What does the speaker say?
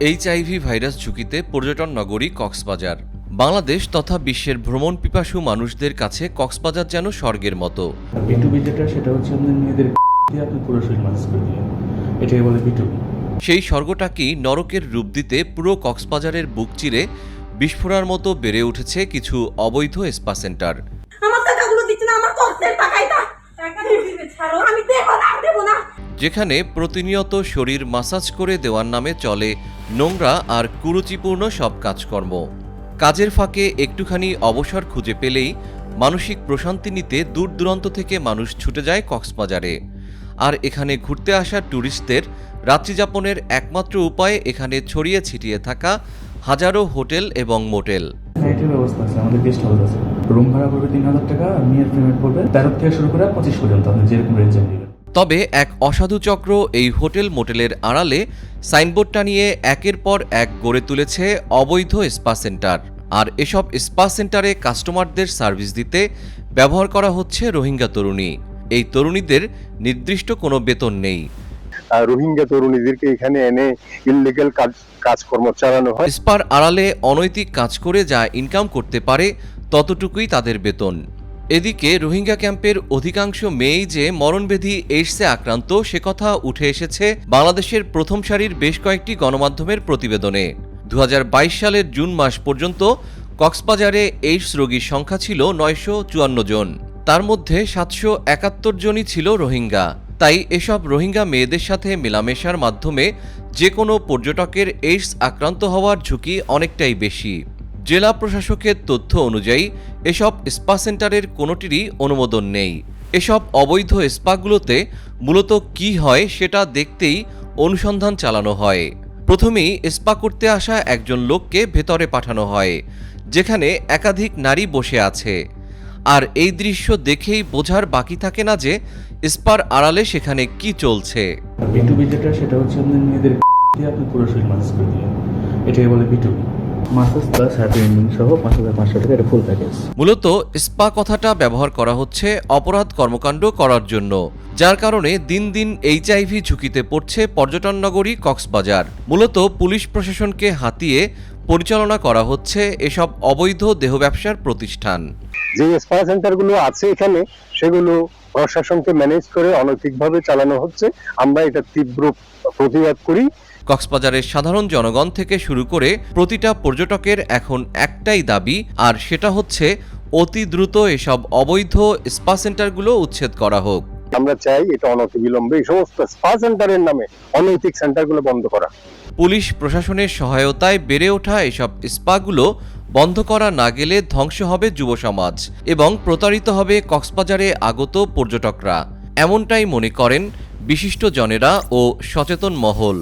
HIV virus ঝুঁকিতে পর্যটন নগরী কক্সবাজার। বাংলাদেশ তথা বিশ্বের ভ্রমণ পিপাসু মানুষদের কাছে কক্সবাজার যেন স্বর্গের মতো। বিটুবি যেটা সেটা হচ্ছে আপনার মেয়েদের আপনি পুরো শরীর মালিশ করে দিলেন এটাকে বলে বিটুবি সেই স্বর্গটাকেই নরকের রূপ দিতে পুরো কক্সবাজারের বুক চিরে বিস্ফোরার মতো বেড়ে উঠেছে কিছু অবৈধ স্পা সেন্টার? আমার টাকাগুলো দিচ্ছে না আমার খরচের টাকাই না টাকা দিবে ছাড়ো আমি দেবো না আমি দেবো না যেখানে প্রতিনিয়ত শরীর মাসাজ করে দেওয়ার নামে চলে নোংরা আর কুরুচিপূর্ণ সব কাজকর্ম। কাজের ফাঁকে একটুখানি অবসর খুঁজে পেলেই মানসিক প্রশান্তি নিতে দূর দূরান্ত থেকে মানুষ ছুটে যায় কক্সবাজারে। আর এখানে ঘুরতে আসা ট্যুরিস্টদের রাত্রিযাপনের একমাত্র উপায় এখানে ছড়িয়ে ছিটিয়ে থাকা হাজারো হোটেল এবং মোটেল। নাইটের ব্যবস্থা আছে, আমাদের গেস্ট হাউস আছে। রুম ভাড়া পড়বে তিন হাজার টাকা পেমেন্ট পড়বে তেরো থেকে শুরু করে পঁচিশ পর্যন্ত, আপনি যেরকম তবে এক অসাধু চক্র এই হোটেল মোটেলের আড়ালে সাইনবোর্ড টানিয়ে একের পর এক গড়ে তুলেছে অবৈধ স্পা সেন্টার। আর এসব স্পা সেন্টারে কাস্টমারদের সার্ভিস দিতে ব্যবহার করা হচ্ছে রোহিঙ্গা তরুণী। এই তরুণীদের নির্দিষ্ট কোনো বেতন নেই। রোহিঙ্গা তরুণীদেরকে এখানে এনে ইললিগাল কাজ কাজকর্ম চালানো হয়। স্পার আড়ালে অনৈতিক কাজ করে যা ইনকাম করতে পারে ততটুকুই তাদের বেতন। এদিকে রোহিঙ্গা ক্যাম্পের অধিকাংশ মেয়েই যে মরণবেধি এইডসে আক্রান্ত, সে কথা উঠে এসেছে বাংলাদেশের প্রথম সারির বেশ কয়েকটি গণমাধ্যমের প্রতিবেদনে। দু হাজার বাইশ সালের জুন মাস পর্যন্ত কক্সবাজারে এইডস রোগীর সংখ্যা ছিল নয়শো চুয়ান্ন জন। তার মধ্যে সাতশো একাত্তর জনই ছিল রোহিঙ্গা। তাই এসব রোহিঙ্গা মেয়েদের সাথে মেলামেশার মাধ্যমে যে কোনো পর্যটকের এইডস আক্রান্ত হওয়ার ঝুঁকি অনেকটাই বেশি। জেলা প্রশাসকের তথ্য অনুযায়ী, এসব স্পা সেন্টারের কোনোটিরই অনুমোদন নেই। এসব অবৈধ স্পাগুলোতে মূলত কি হয় সেটা দেখতেই অনুসন্ধান চালানো হয়। প্রথমেই স্পা করতে আসা একজন লোককে ভেতরে পাঠানো হয়, যেখানে একাধিক নারী বসে আছে। আর এই দৃশ্য দেখেই বোঝার বাকি থাকে না যে, স্পার আড়ালে সেখানে কি চলছে। সেটা হচ্ছে আপনি পুরো বলে বিটুবি মূলত স্পা কথাটা ব্যবহার করা হচ্ছে অপরাধ কর্মকাণ্ড করার জন্য, যার কারণে দিন দিন এইচআইভি ঝুঁকিতে পড়ছে পর্যটন নগরী কক্সবাজার। মূলত পুলিশ প্রশাসনকে হাতিয়ে পরিচালনা করা হচ্ছে এসব অবৈধ দেহ ব্যবসার প্রতিষ্ঠান। যে স্পা সেন্টারগুলো আছে এখানে সেগুলো প্রশাসনকে ম্যানেজ করে অনৈতিকভাবে চালানো হচ্ছে। আমরা এটা তীব্র প্রতিবাদ করি। কক্সবাজারের সাধারণ জনগণ থেকে শুরু করে প্রতিটা পর্যটকের এখন একটাই দাবি আর সেটা হচ্ছে অতি দ্রুত এসব অবৈধ স্পা সেন্টারগুলো উচ্ছেদ করা হোক। আমরা চাই এটা অনতিবিলম্বে এই সমস্ত স্পা সেন্টারের নামে অনৈতিক সেন্টারগুলো বন্ধ করা। পুলিশ প্রশাসনের সহায়তায় বেড়ে ওঠা এসব স্পাগুলো বন্ধ করা না গেলে ধ্বংস হবে যুব সমাজ এবং প্রতারিত হবে কক্সবাজারে আগত পর্যটকরা। এমনটাই মনে করেন বিশিষ্ট জনেরা ও সচেতন মহল।